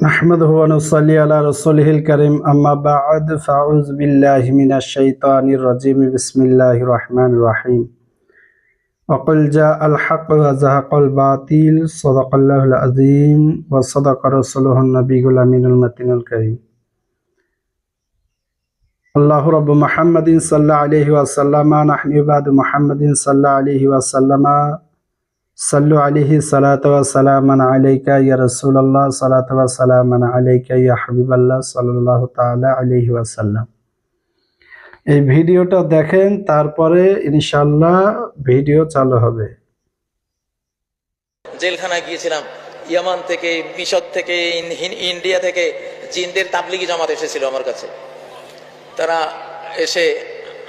نحمده ونصلي على رسوله الكريم أما بعد فأعوذ بالله من الشيطان الرجيم. بسم الله الرحمن الرحيم. وقل جاء الحق وزهق الباطل. صدق الله العظيم. وصدق رسوله النبي الأمين المتين الكريم. الله رب محمد صلى الله عليه وسلم. نحن عباد محمد صلى الله عليه وسلم. সাল্লু আলিহি সালাত সালামান আলাইকা ইয়া রাসূলুল্লাহ, সালাত সালামান আলাইকা ইয়া হাবিবাল্লাহ সাল্লাল্লাহু তাআলা আলাইহি ওয়াসাল্লাম। এই ভিডিওটা দেখেন, তারপরে ইনশাআল্লাহ ভিডিও চালু হবে। জেলখানায় গিয়েছিলাম, ইয়ামান থেকে, মিশর থেকে ইন্ডিয়া থেকে চীনদের তাবলিগি জামাত এসেছিল আমার কাছে। তারা এসে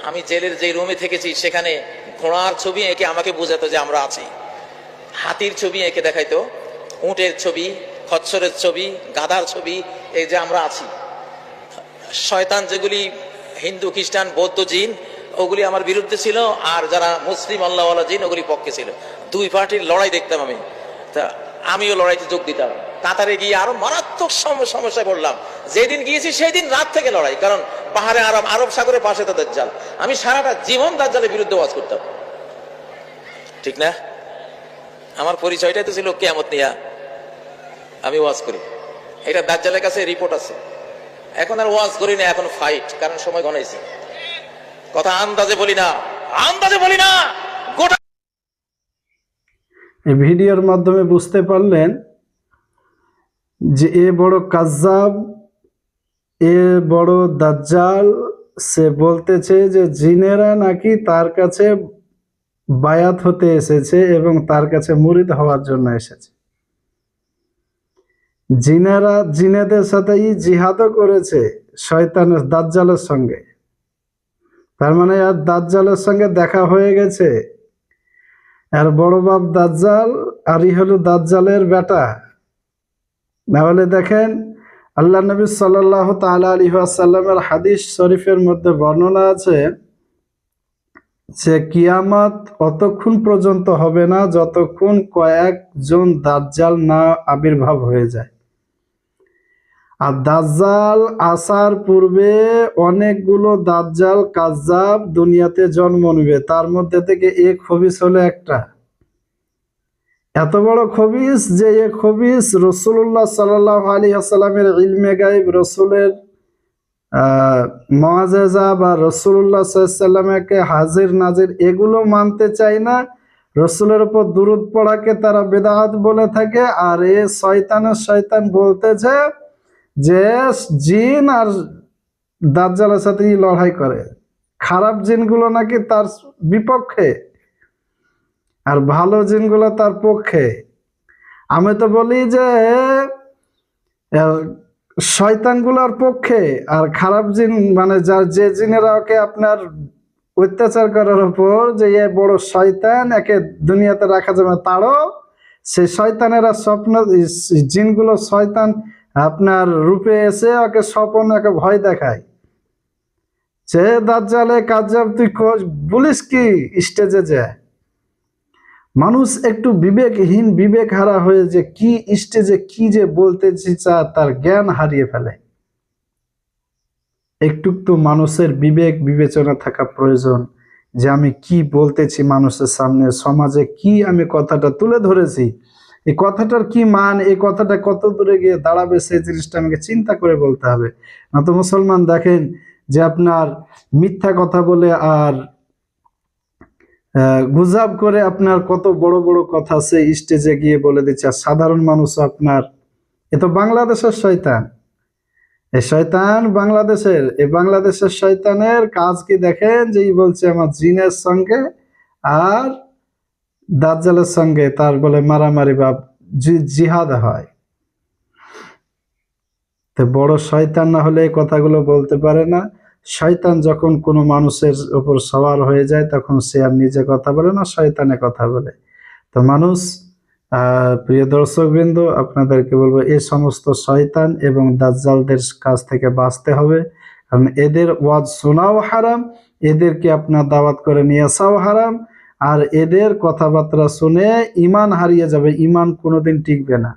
আমি জেলের যে রুমে থেকেছি, সেখানে ঘোড়ার ছবি এঁকে আমাকে বোঝাতো যে আমরা আছি। হাতির ছবি এঁকে দেখাইতো, উটের ছবি খচ্চরের ছবি, গাধার ছবি, এই যে আমরা আছি। শয়তান যেগুলি হিন্দু, খ্রিস্টান, বৌদ্ধ জিন, ওগুলি আমার বিরুদ্ধে ছিল, আর যারা মুসলিম, আল্লাহওয়ালা জিন, ওগুলি পক্ষে ছিল। দুই পার্টির লড়াই দেখতাম আমি। তা আমিও লড়াইতে যোগ দিতাম। কাতারে গিয়ে আরও মারাত্মক সম- সমস্যায় পড়লাম। যেদিন গিয়েছি সেই দিন রাত থেকে লড়াই, কারণ পাহাড়ে আরব আরব সাগরের পাশে তো দাজ্জাল। আমি সারাটা জীবন দাজ্জালের বিরুদ্ধে ওয়াজ করতাম। ঠিক না? আমার পরিচয়টাই তো ছিল কেয়ামত নিয়া। আমি ওয়াজ করি। এটা দাজ্জালের কাছে রিপোর্ট আছে। এখন আর ওয়াজ করি না, এখন ফাইট কারণ সময় ঘনাইছে কথা আন্দাজে বলি না, আন্দাজে বলি না এই ভিডিওর মাধ্যমে বুঝতে পারলেন যে এ বড় কাজ্জাব, এ বড় দাজ্জাল, সে বলতেছে যে জিনেরা নাকি তার কাছে বায়াত হতে এসেছে এবং তার কাছে মুরিদ হওয়ার জন্য এসেছে। জিনেরা জিনেদের সাথে ই জিহাদও করেছে শয়তানের দাজ্জালের সঙ্গে। তার মানে আর দাজ্জালের সঙ্গে দেখা হয়ে গেছে। আর বড় বাপ দাজ্জাল আর ই হলো দাজ্জালের বেটা। না নাহলে দেখেন, আল্লাহ নবী সাল্লাহ তালা আলী আসাল্লামের হাদিস শরীফের মধ্যে বর্ণনা আছে যে কিয়ামত অতক্ষণ পর্যন্ত হবে না যতক্ষণ কয়েকজন দাজ্জাল না আবির্ভাব হয়ে যায়। আর দাজ্জাল আসার পূর্বে অনেকগুলো দাজ্জাল কাজ্জাব দুনিয়াতে জন্ম নেবে। তার মধ্যে থেকে এক খবিস হলো একটা। এত বড় খবিস যে এ খবিস রসুল্লাহ সাল্লাহ আলী আসসালামের ইলমে গাইব রসুলের মহাজেজা বা রসুল্লাহ সাল্লামকে হাজির নাজির এগুলো মানতে চায় না। রসুলের উপর দুরুদ পড়াকে তারা বেদাহাত বলে থাকে আর এ শয়তানের শয়তান বলতেছে যে জিন আর দাজ্জালের সাথে লড়াই করে। খারাপ জিনগুলো নাকি তার বিপক্ষে আর ভালো জিনগুলো তার পক্ষে। আমি তো বলি যে শয়তানগুলোর পক্ষে আর খারাপ জিন মানে যার যে জিনেরা ওকে আপনার অত্যাচার করার উপর যে এ বড় শয়তান একে দুনিয়াতে রাখা যাবে তারও সেই শয়তানেরা স্বপ্ন জিনগুলো শয়তান আপনার রূপে এসে ওকে স্বপ্ন একে ভয় দেখায়। যে দাজ্জালে কাজ তুই বলিস কি স্টেজে যায় মানুষ একটু বিবেকহীন বিবেক হারা হয়ে যে কি স্টেজে কি যে বলতে চা তার জ্ঞান হারিয়ে ফেলে। একটু তো মানুষের বিবেক, বিবেচনা থাকা প্রয়োজন যে আমি কি বলতেছি মানুষের সামনে, সমাজে কি আমি কথাটা তুলে ধরেছি এই কথাটার কি মান এই কথাটা কত দূরে গিয়ে দাঁড়াবে, সেই জিনিসটা আমাকে চিন্তা করে বলতে হবে। না তো মুসলমান দেখেন যে আপনার মিথ্যা কথা বলে আর গুজাব করে আপনার কত বড় বড় কথা সে স্টেজে গিয়ে বলে দিচ্ছে, আর সাধারণ মানুষ আপনার। এ তো বাংলাদেশের শয়তান। এ শয়তান বাংলাদেশের। এই বাংলাদেশের শয়তানের কাজ কি দেখেন? যে ই বলছে, আমার জিনের সঙ্গে আর দাজ্জালের সঙ্গে তার বলে মারামারি বা জিহাদ হয়। তো বড় শয়তান না হলে এই কথাগুলো বলতে পারে না। শয়তান যখন কোনো মানুষের উপর সওয়ার হয়ে যায়, তখন সে আর নিজে কথা বলে না, শয়তানে কথা বলে। তো মানুষ প্রিয় দর্শকবৃন্দ, আপনাদেরকে বলব এই সমস্ত শয়তান এবং দাজ্জালদের কাছ থেকে বাঁচতে হবে। কারণ এদের ওয়াজ শোনাও হারাম, এদেরকে আপনার দাওয়াত করে নিয়ে আসাও হারাম, আর এদের কথাবার্তা শুনে ইমান হারিয়ে যাবে, ইমান কোনোদিন টিকবে না।